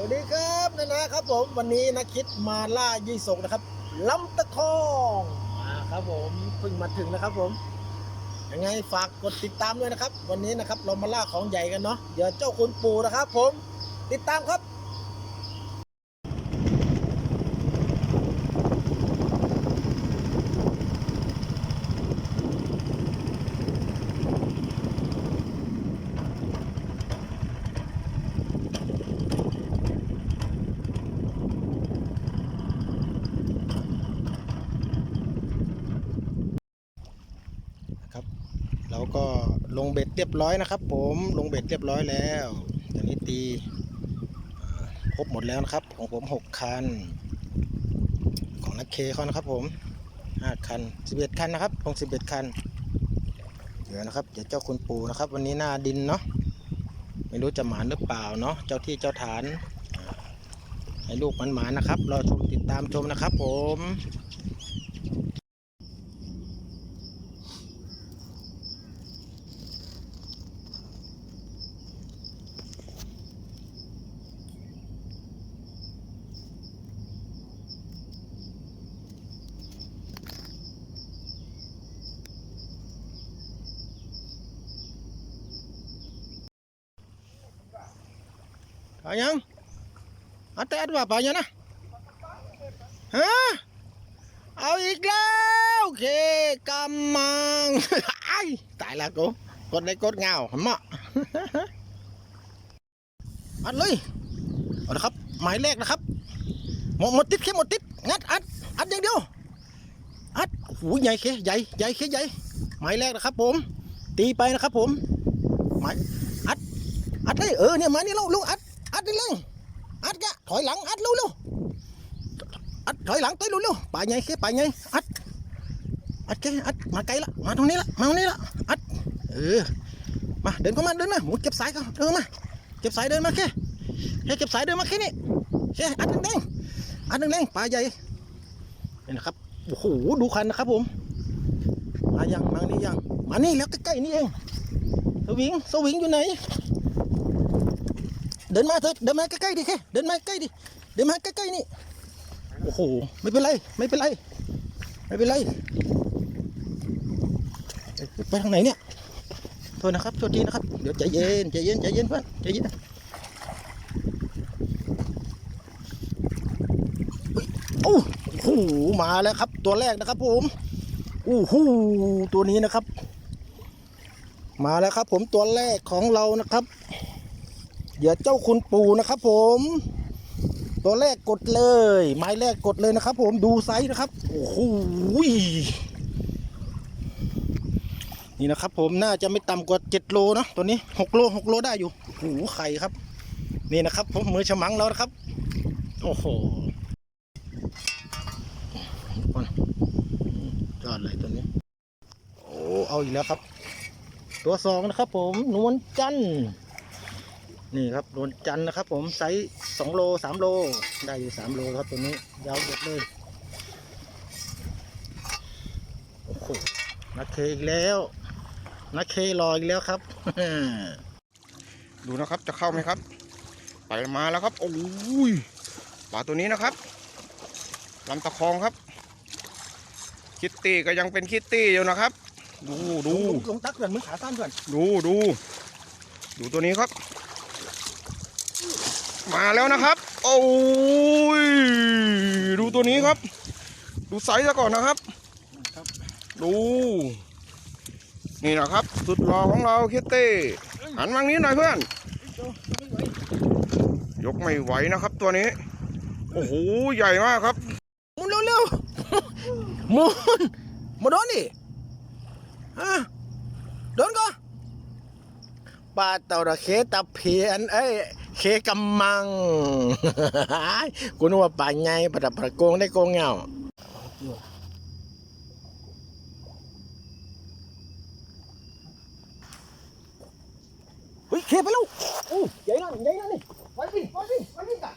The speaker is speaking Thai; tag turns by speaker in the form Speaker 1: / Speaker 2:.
Speaker 1: สวัสดีครับนะนะครับผมวันนี้นักคิดมาล่ายี่สกนะครับลำตะคองมาครับผมเพิ่งมาถึงนะครับผมยังไงฝากกดติดตามด้วยนะครับ วันนี้นะครับเรามาล่าของใหญ่กันเนาะเดี๋ยวเจ้าคุณปู่นะครับ ผมติดตามครับครับ ก็ลงเบ็ดเรียบร้อยนะครับ ผมลงเบ็ดเรียบร้อยแล้วตอนนี้ตีครบหมดแล้วนะครับ ของผมหกคัน ของนักเคเขานะครับ ผมห้าคันสิบเอ็ดคันนะครับลงสิบเอ็ดคันเดี๋ยวนะครับเดี๋ยวเจ้าคุณปู่นะครับ วันนี้หน้าดินเนาะไม่รู้จะหมานหรือเปล่าเนาะเจ้าที่เจ้าฐานให้ลูกมันหมานะครับรอชมติดตามชมนะครับ ผมายังอาแต่อัดว่าไปยังนะฮะเอาอีกแล้วโอเคกำมังไอ้ตายล้วกูกดได้กดเงาหมะอัดเลยเอาละครับหมายแรกนะครับหมดหมดติดแค่หมดติดงัดอัดอัดอย่างเดียวอัดโอ้โหใหญ่เคใหญ่ใหญ่เคใหญ่หมายแรกนะครับ ผม ตีไปนะครับ ผมหมายอัดอัดเลยเออเนี่ยมานี่ลูกลูกอัด อัดนี่เลยอัดกะถอยหลังอัดเร็วเร็วอัดถอยหลังต้ยเร็วเร็วไปไงเคไปไงอัดอัดแกอัดมาไกลละมาตรงนี้ละมาตรงนี้ละอัดเออมาเดินเข้ามาเดินมาหมุนเก็บสายเขาเออมาเก็บสายเดินมาแค่แค่เก็บสายเดินมาแค่นี้แค่อัดแดงๆอัดแดงๆปลาใหญ่นี่นะครับโอ้โหดูคันนะครับผมมายังมานี่ยังมานี่แล้วใกล้ๆนี่เองสวิงสวิงอยู่ไหน ดินมาเถอะเดินมาใกล้ๆดิแค่เดินมาใกล้ดิเดินมาใกล้ๆนี่โอ้โหไม่เป็นไรไม่เป็นไรไม่เป็นไรไปทางไหนเนี่ยโทษนะครับโทษทีนะครับเดี๋ยวใจเย็นใจเย็นใจเย็นเพื่อนใจเย็นโอ้โหมาแล้วครับ ตัวแรกนะครับผมโอ้โหตัวนี้นะครับ มาแล้วครับผมตัวแรกของเรานะครับ เดี๋ยวเจ้าคุณปู่นะครับผม ตัวแรกกดเลย ไม้แรกกดเลยนะครับ ผมดูไซส์นะครับโอ้โหนี่นะครับ ผมน่าจะไม่ต่ำกว่า7โลนะตัวนี้6โล6โลได้อยู่โอ้โหไข่ครับ นี่นะครับ ผมมือฉมังแล้วนะครับ โอ้โหยอดเลยตัวนี้ โอ้เอาอีกแล้วครับ ตัวสองนะครับ ผมนวลจันทร์ นี่ครับโดนจันทร์นะครับ ผมไซส์สองโลสามโลได้อยู่สามโลครับตัวนี้ยาวเยอะเลยโอ้โหนักเคอีกแล้วนักเครออีกแล้วครับ
Speaker 2: ดูนะครับจะเข้าไหมครับ ไปมาแล้วครับโอ้ยปลาตัวนี้นะครับลำตะคองครับ คิตตี้ก็ยังเป็นคิตตี้อยู่นะครับ ดูดู
Speaker 1: ลงลงตักเพื่อนมือขาสั้นเพื่อน
Speaker 2: ดูดูดูตัวนี้ครับ มาแล้วนะครับ โอ้ย ดูตัวนี้ครับ ดูไซส์ซะก่อนนะครับ ดู นี่นะครับ สุดหล่อของเราเคิตตี้หันมางนี้หน่อยเพื่อน ยกไม่ไหวนะครับตัวนี้ โอ้โห ใหญ่มากครับ
Speaker 1: หมุนเร็วๆหมุนมาโดนดิฮะโดนก็ปลาตระเคตะเพียนเอ้ย เคกำมังคุณว่าป่าไงประดับประโกงได้โกงเงาเฮ้ยเคไปแล้วโอ้ยใหญ่นั่นใหญ่นั่นนี่ไปสิไปสิไปสิกัน